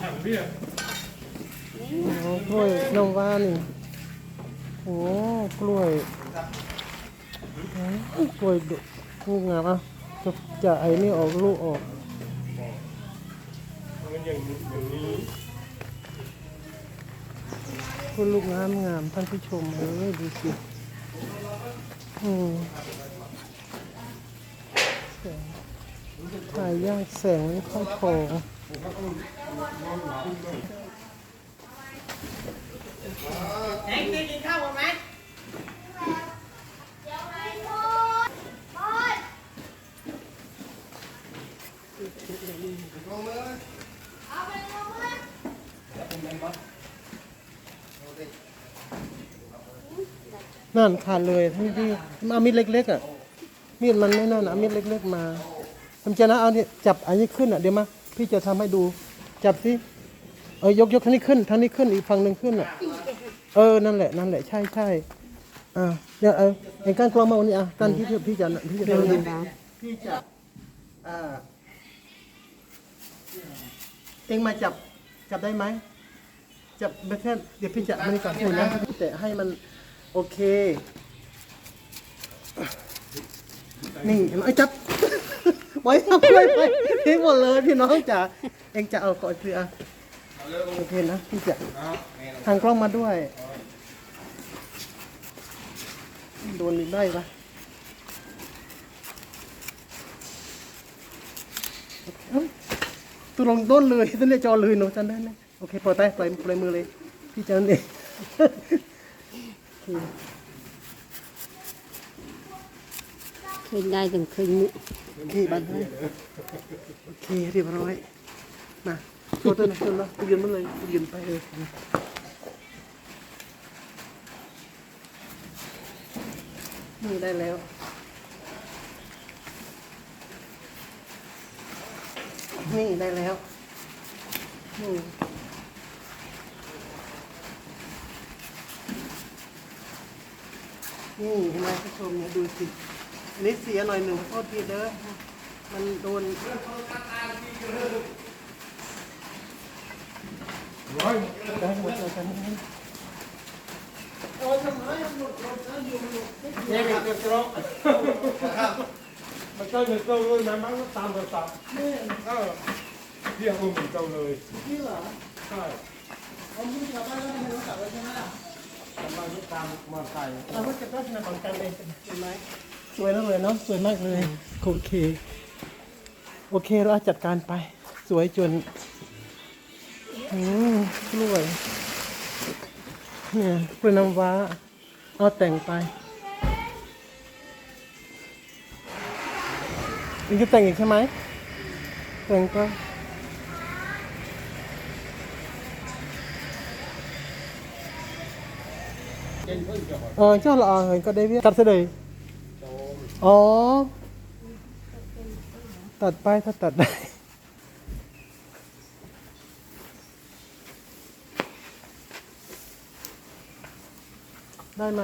โอ้กล้วยน้ำว้านี่โอ้กล้วยกล้วยดุลูกงามอะจะจะไอ้นี่ออกลูกออกมันอย่างอย่างนี้คุณลูกงามงามท่านผู้ชมเอ้ยดูสิอืมแสงถ่ายยากแสงไม่ค่อยพอ ไหนกินกินข้าวกันไหมนั่นขาดเลยที่ที่มาเอามีดเล็กๆอะมีดมันไม่นั่นะเมีดเล็ก ๆ มาทำใจนะเอาเนี่ยจับอันนี้ขึ้นอะเดี๋ยวมา พี่จะทำให้ดู จับสิเออยกยกทางนี้ขึ้นทางนี้ขึ้นอีกฝั่งหนึ่งขึ้นอะเออนั่นแหละนั่นแหละใช่ใช่อ่าเดี๋ยวเออไอ้การกลองมาวันนี้อะการที่พี่จะพี่จะทำพี่จะอ่าเองมาจับจับได้ไหมจับไม่แค่เดี๋ยวพี่จะมันก่อนคุณนะแต่ให้มันโอเค นี่ไอ้ยจับ ไว้ทำเลยไปทิ้งหมดเลยพี่น้องจ๋าเองจะเอาก่อนคืออะโอเคนะพี่จะทางกล้องมาด้วยโดนอีกได้ปะตัวลงต้นเลยต้นเนี่ยจอเลยหนูจำได้ไหมโอเคปล่อยไปปล่อยปล่อยมือเลย พี่จะนั่นเองเคยได้ตั้งคืนนี้ โอเคบันให้โอเคเรียบร้อยมาโชว์ตัวหนะตัวละไปยืนมาเลยไปยืนไปเลยนี่ได้แล้วนี่ได้แล้วนี่นี่เห็นไหมผู้ชมเนี่ยดูสิ นี้เสียหน่อยหนึ่งโทษทีเด้อมันโดนร้อยได้หมดเลยกันนี้เนี่ยเป็นกระรอกมันก็เหมือนเจ้าเลยนะมันก็ตามภาษาเออเรียกมันเหมือนเจ้าเลยนี่เหรอใช่เอามือชาวบ้านแล้วม่รู้จักเลยใช่ไหมล่ะทำไมไม่ตามมาใส่เราก็จะพัฒนาของกันเองเห็นไหม สวยแล้วเลยเนาะสวยมากเลยโอเคโอเคเราจัดการไป สวยจนอืมกล้วยเนี่ยกล้วยน้ำว้า เอาแต่งไปอีกจะแต่งอีกใช่ไหมแต่งก็เออเจ้าละอเห็นก็ได้เวียตัดเสยเลย อ๋อ ตัดไปถ้าตัดได้ ได้ไหม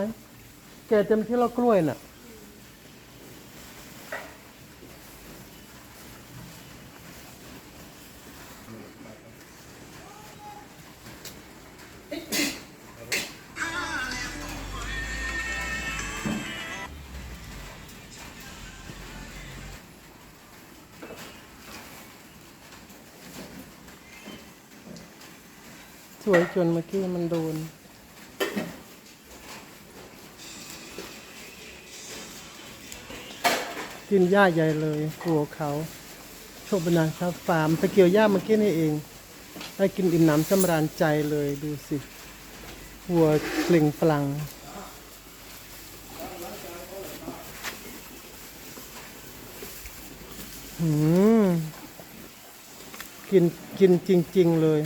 แกเต็มที่เรากล้วยน่ะ สวยจนเมื่อกี้มันโดน กินหญ้าใหญ่เลยหัวเขาโชคบนาครับฟาร์มไปเกียวหญ้าเมื่อกี้นี่เอง ได้กินอิ่มหนำสำราญใจเลยดูสิหัวเปล่งปลังหืมกินกินจริง ๆ เลย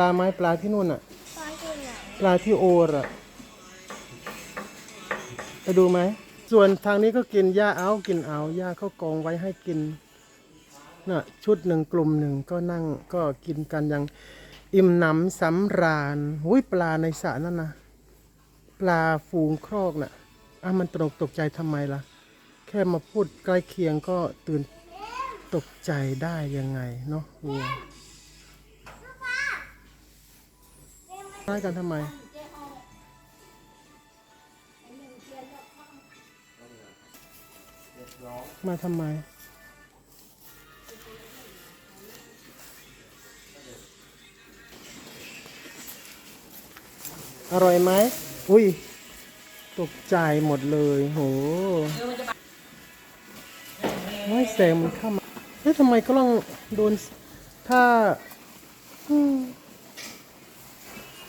ลาไม้ปลาที่นู่นอะปลาที่โอรอะไปดูไหม ส่วนทางนี้ก็กินหญ้าเอากินเอาหญ้าเขากองไว้ให้กินน่ะชุดหนึ่งกลุ่มหนึ่งก็นั่งก็กินกันอย่างอิ่มหนำสำราญหุยปลาในสระนั่นนะปลาฝูงครอกน่ะอะมันตกตกใจทำไมล่ะ แค่มาพูดใกล้เคียงก็ตื่นตกใจได้ยังไงเนาะวัว ร้ายกันทำไม มาทำไม อร่อยไหม อุ้ย ตกใจหมดเลย โหไม่แสงมันเข้ามาเฮ้ยทำไมกล้องโดน ถ้า อืม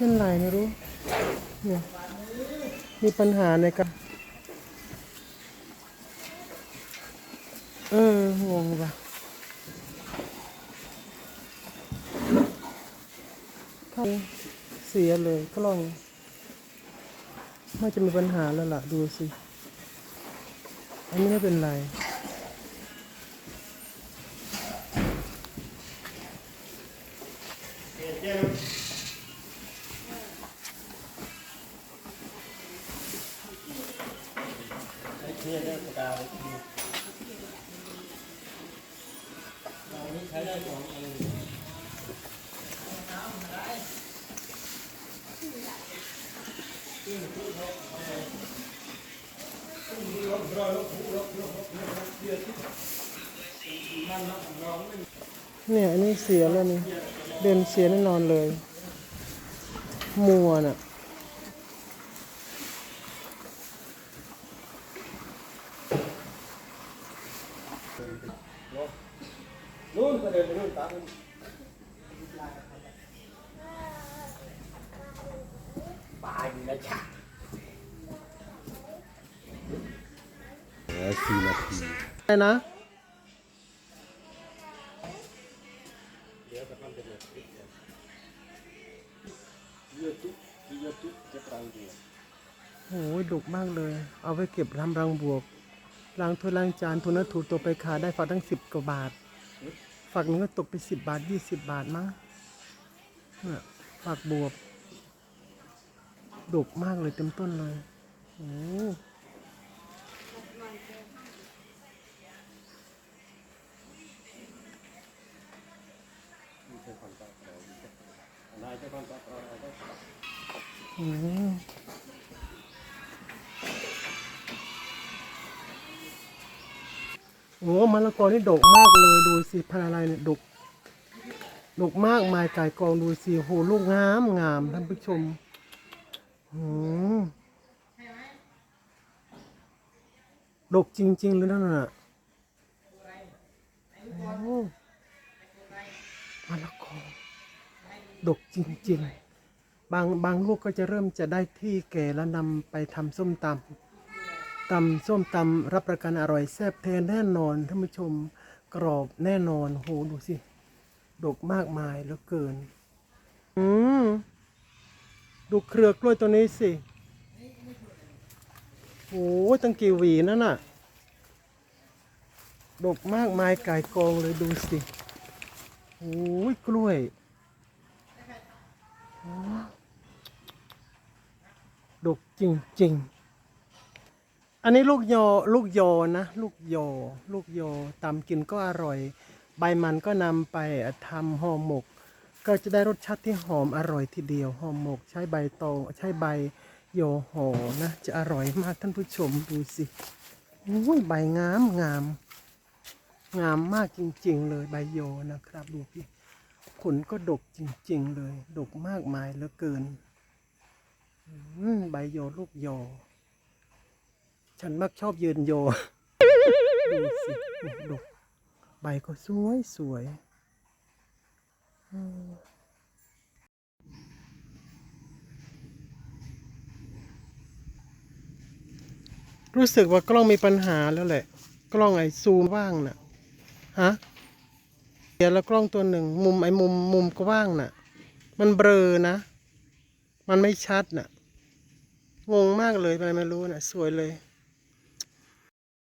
เป็นไรไม่รู้เนี่ยมีปัญหาในการเอองงว่ะเขาเสียเลยกล้องน่าจะมีปัญหาแล้วล่ะ ดูสิ อันนี้ไม่เป็นไรเเนี่ยอันนี้เสียแล้วนี่เดินเสียแน่นอนเลย มัวน่ะนู่นก็เดินไปนู่นตา มตายอยู่แล้วจ้ะไรนะโอ้ยดุกมากเลย เอาไปเก็บทำรังบวกล้างถ้วยล้างจานทุนนถูตัวไปขายได้ฝักตั้งสิบกว่าบาท ฝักหนึงก็ตกไปสิบบาทยี่สิบบาทมั้งฝักบวบ ดุมากเลยเต็มต้นเลยโอ้อืมโอ้มะละกอนี่ดกมากเลยดูสิพันธุ์อะไรเนี่ยดกดกมากมายกายกองดูสิโหลูกงามงามท่านผู้ชม ดกจริง ๆ เลยนั่นน่ะโอ้มะละกอดกจริง ๆ บางบางลูกก็จะเริ่มจะได้ที่แก่แล้วนำไปทำส้มตำตำส้มตำรับประกันอร่อยแซ่บแท้แน่นอนท่านผู้ชมกรอบแน่นอนโหดูสิ ดกมากมายเหลือเกิน อืม ดูเครือกล้วยตัวนี้สิ โอ้ยตั้งกี่หวีนั่นน่ะ ดกมากมายกายกองเลยดูสิ โอ้ยกล้วยดกจริงๆ อันนี้ลูกยอลูกยอนะ ลูกยอลูกยอตำกินก็อร่อย ใบมันก็นำไปทำห่อหมก ก็จะได้รสชาติที่หอมอร่อยทีเดียวห่อหมก ใช้ใบตองใช้ใบโยหอนะจะอร่อยมากท่านผู้ชมดูสิโอ้ยใบงามงาม งามมากจริง ๆ เลยใบยนะครับดูพี่ผลก็ดกจริง ๆ เลย ดกมากมายเหลือเกินใบโยลูกโย ฉันมักชอบยืนโย ดูสิดกใบก็สวยสวย รู้สึกว่ากล้องมีปัญหาแล้วแหละ กล้องไอซูมว่างน่ะฮะเดี๋ยวแล้วกล้องตัวหนึ่ง มุมไอมุมมุมก็ว่างน่ะ มันเบลอนะ มันไม่ชัดน่ะ งงมากเลยอะไรไม่รู้น่ะ สวยเลย